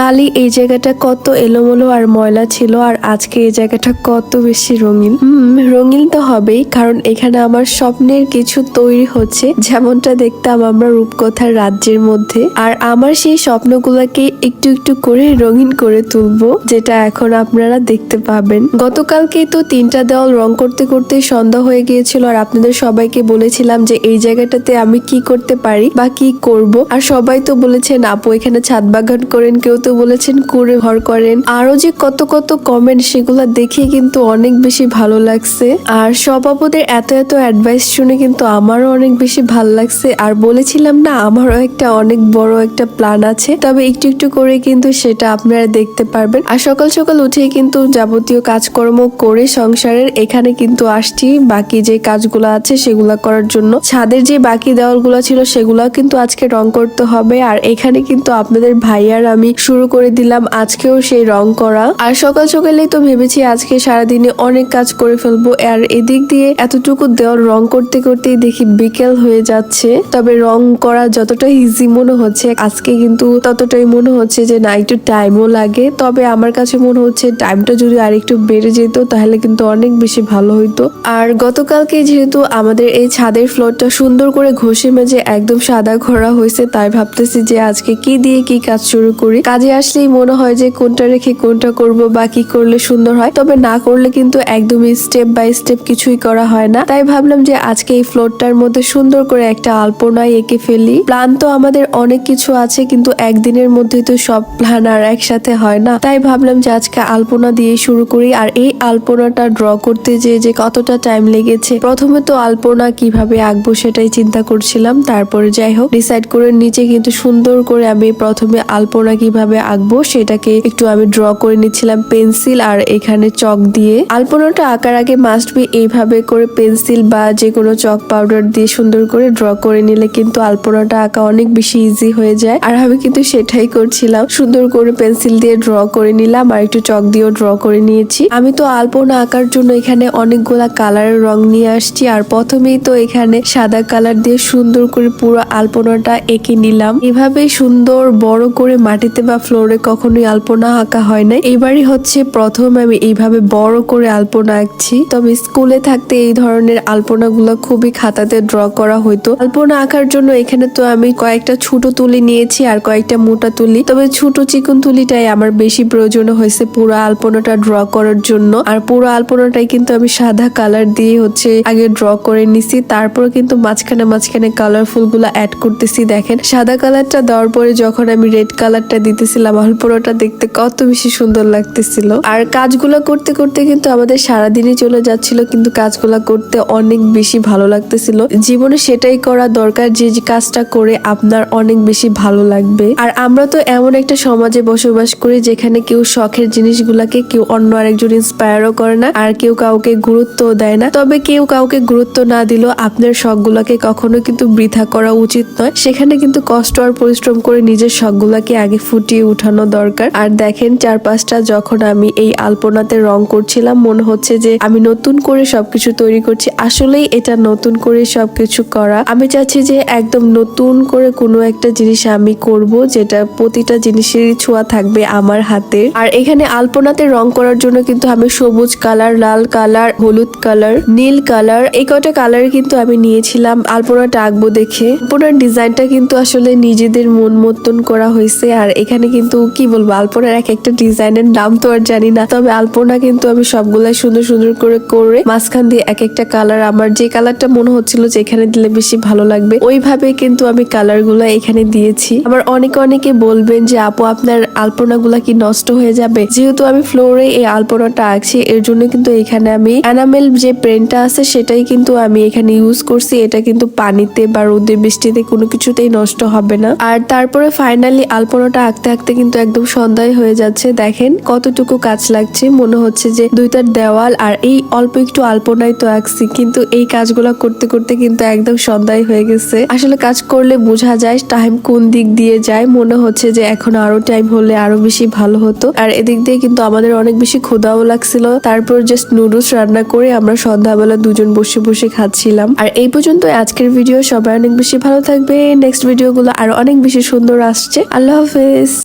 কালই এই জায়গাটা কত এলোমেলো আর ময়লা ছিল আর আজকে এই জায়গাটা কত বেশি রঙিন। হুম, রঙিন তো হবেই, কারণ এখানে আমার স্বপ্নের কিছু তৈরি হচ্ছে, যেমনটা দেখতাম আমরা রূপকথার রাজ্যের মধ্যে। আর আমার সেই স্বপ্নগুলোকে একটু একটু করে রঙিন করে তুলবো, যেটা এখন আপনারা দেখতে পাবেন। গতকালকে তো তিনটা দেওয়াল রং করতে করতে সন্ধ্যা হয়ে গিয়েছিল, আর আপনাদের সবাইকে বলেছিলাম যে এই জায়গাটাতে আমি কি করতে পারি বা কি করব। আর সবাই তো বলেছেন, আপু, এখানে ছাদ বাগান করেন, কেউ তো বলেছেন কুড়ে ঘর করেন। আরও যে কত কত কমেন্ট সেগুলো দেখে কিন্তু অনেক বেশি ভালো লাগছে। আর সব আপুদের এত এত অ্যাডভাইস শুনে কিন্তু আমারও অনেক বেশি ভালো লাগছে। আর বলেছিলাম না, আমারও একটা অনেক বড় একটা প্ল্যান আছে। তবে একটু একটু করে কিন্তু সেটা আপনারা দেখতে পারবেন। আর সকাল সকাল উঠে কিন্তু যাবতীয় কাজকর্ম করে সংসারের এখানে কিন্তু আসছি। বাকি যে কাজগুলো আছে, সেগুলো করার জন্য। ছাদের যে বাকি দেওয়ালগুলো ছিল সেগুলো কিন্তু আজকে রং করতে হবে। আর এখানে কিন্তু আপনাদের ভাইয়ার আমি শুরু করে দিলাম আজকেও সেই রং করা। আর সকাল সকালেই তো ভেবেছি আজকে সারাদিনে অনেক কাজ করে ফেলব। আর এদিক দিয়ে এতটুকু দেওয়াল রং করতে করতেই দেখি বিকেল হয়ে যাচ্ছে। তবে রং করা যতটা ইজি মনে হচ্ছে, আজকে কিন্তু ততটাই মনে হচ্ছে যে না, একটু টাইমও লাগে। তবে আমার কাছে মনে হচ্ছে টাইমটা যদি আর একটু বেড়ে যেত, তাহলে কিন্তু অনেক বেশি ভালো হইতো। আর গতকালকে যেহেতু আমাদের এই ছাদের ফ্লোরটা সুন্দর করে ঘষে মেজে একদম সাদা ঘোরা হয়েছে, তাই ভাবতেছি যে আজকে কি দিয়ে কি কাজ শুরু করি। কাজে আসলেই মনে হয় যে কোনটা রেখে কোনটা করব বা কি করলে সুন্দর হয়। তবে না করলে কিন্তু একদমই স্টেপ বাই স্টেপ কিছুই করা হয় না। তাই ভাবলাম যে আজকে এই ফ্লোরটার মধ্যে সুন্দর করে একটা আলপনায় এঁকে ফেলি। প্ল্যান তো আমাদের অনেক কিছু আছে, কিন্তু একদিনের মধ্যেই তো সব প্ল্যান আর একসাথে হয় না। তাই ভাবলাম যে আজকে আলপনা দিয়ে শুরু করি, আর এই আলপনাটা ড্র করতে যে যে কতটা টাইম লেগেছে, প্রথমে তো আলপনা কীভাবে আঁকবো সেটাই চিন্তা করছিলাম। তারপরে যাই হোক ডিসাইড করে নিচে কিন্তু সুন্দর করে আমি প্রথমে আলপনা কীভাবে আঁকবো সেটাকে একটু আমি ড্র করে নিচ্ছিলাম পেন্সিল আর এখানে চক দিয়ে। আলপনাটা আঁকার আগে মাস্ট বি এইভাবে করে পেন্সিল বা যে কোনো চক পাউডার দিয়ে সুন্দর করে ড্র করে নিলে কিন্তু আলপনাটা আঁকা অনেক বেশি ইজি হয়ে যায়। আর আমি কিন্তু সেটাই করছিলাম। সুন্দর করে পেন্সিল দিয়ে ড্র করে নিলাম আর একটু চক দিয়েও ড্র করে নিয়েছি। আমি তো আলপনা আঁকার জন্য এখানে অনেকগুলা কালারের রং নিয়ে আসছি আর প্রথমেই তো এখানে সাদা কালার দিয়ে সুন্দর করে পুরো আলপনাটা এঁকে নিলাম। এভাবে সুন্দর বড় করে মাটিতে বা ফ্লোরে কখনোই আলপনা আঁকা হয় না এবারই হচ্ছে প্রথম আমি এইভাবে বড় করে আলপনা আঁকছি। তবে স্কুলে থাকতে এই ধরনের আলপনা গুলো খুবই খাতাতে ড্র করা হতো আলপনা আঁকার জন্য এখানে তো আমি কয়েকটা ছোট তুলি নিয়েছি আর কয়েকটা মোটা তুলি। তবে ছোট চিকন তুলিটাই আমার বেশি প্রয়োজন হয়েছে পুরো আলপনাটা ড্র করার জন্য। আর পুরো আলপনাটাই কিন্তু আমি সাদা কালার দিয়ে হচ্ছে আগে ড্র করে নিছি। তারপর কিন্তু মাঝখানে মাঝখানে কালারফুলগুলা অ্যাড করতেছি, দেখেন। সাদা কালারটা দেওয়ার পরে যখন আমি রেড কালারটা দিতেছিলাম আলপনাটা দেখতে কত বেশি সুন্দর লাগতেছিল। আর কাজগুলো করতে করতে কিন্তু আমাদের সারাদিনই চলে যাচ্ছিল, কিন্তু কাজগুলো করতে অনেক বেশি ভালো লাগতেছিল। জীবনে সেটাই করা দরকার যে কাজটা করে আপনার অনেক বেশি ভালো লাগবে। আর আমরা তো এমন একটা সমাজে বসবাস করি যেখানে কেউ শখের জিনিসগুলাকে কেউ অন্য আরেকজন ইন্সপায়ারও করে না, আর কেউ কাউকে গুরুত্ব দেয় না। তবে কেউ কাউকে গুরুত্ব না দিলেও আপনার শখগুলাকে কখনো কিন্তু বৃথা করা উচিত নয়। সেখানে কিন্তু কষ্ট আর পরিশ্রম করে নিজের শখগুলাকে আগে ফুটিয়ে উঠানো দরকার। আর দেখেন, চারপাশটা যখন আমি এই আলপনাতে রং করছিলাম, মনে হচ্ছে যে আমি নতুন করে সবকিছু তৈরি করছি। আসলেই এটা নতুন করে সবকিছু করা। আমি চাচ্ছি যে একদম নতুন করে কোনো একটা জিনিস আমি করব, যেটা প্রতিটা জিনিসেরই ছোঁয়া থাকবে আমার হাতে। আর এখানে আলপনাতে রং করার জন্য কিন্তু আমি সবুজ কালার, লাল কালার, হলুদ কালার, নীল কালার, এই কটা কালার কিন্তু আমি নিয়েছিলাম আলপনাটা আঁকবো দেখে। আলপনার ডিজাইনটা কিন্তু আসলে নিজেদের মন মতন করা হয়েছে। আর এখানে কিন্তু কি বলব আলপনার এক একটা ডিজাইনের নাম তো আর জানি না। তবে আলপনা কিন্তু আমি সবগুলাই সুন্দর সুন্দর করে করে মাঝখান দিয়ে এক একটা কালার আমার যে কালারটা মনে হচ্ছিল যে এখানে দিলে বেশি ভালো লাগবে, ওইভাবে কিন্তু আমি কালারগুলা এখানে দিয়েছি। আবার অনেকে অনেকে বলবেন যে, আপু, আপনার আলপনা গুলা কি নষ্ট হয়ে যাবে? যেহেতু আমি ফ্লোরে এই আলপনাটা আঁকছি, এর জন্য কিন্তু এখানে আমি অ্যানামেল যে পেনটা আছে সেটাই কিন্তু আমি এখানে ইউজ করছি। এটা কিন্তু পানিতে বা রোদে, বৃষ্টিতে কোনো কিছুতেই নষ্ট হবে না। আর তারপরে ফাইনালি আলপনাটা আঁকতে আঁকতে কিন্তু একদম সন্ধ্যায় হয়ে যাচ্ছে। দেখেন কতটুকু কাজ লাগছে। মনে হচ্ছে যে দুইটার দেওয়াল আর এই অল্প একটু আলপনাই তো আঁকছি, কিন্তু এই কাজগুলো করতে করতে কিন্তু একদম সন্ধ্যায় হয়ে গেছে। আসলে কাজ করলে বোঝা যায় টাইম কোন দিক দিয়ে যায়। মনে হচ্ছে যে এখন আরও টাইম হলে আরও বেশি ভালো হতো। আর এদিক দিয়ে কিন্তু আমাদের অনেক বেশি ক্ষুদাও লাগছিল। তারপর জাস্ট নুডলস রান্না করে আমরা সন্ধ্যাবেলা দুজন বসে বসে খাচ্ছিলাম। আর এই পর্যন্ত আজকের ভিডিও সবাই অনেক বেশি ভালো থাকবে। নেক্সট ভিডিওগুলো আরও অনেক বেশি সুন্দর আসছে। আল্লাহ হাফেজ।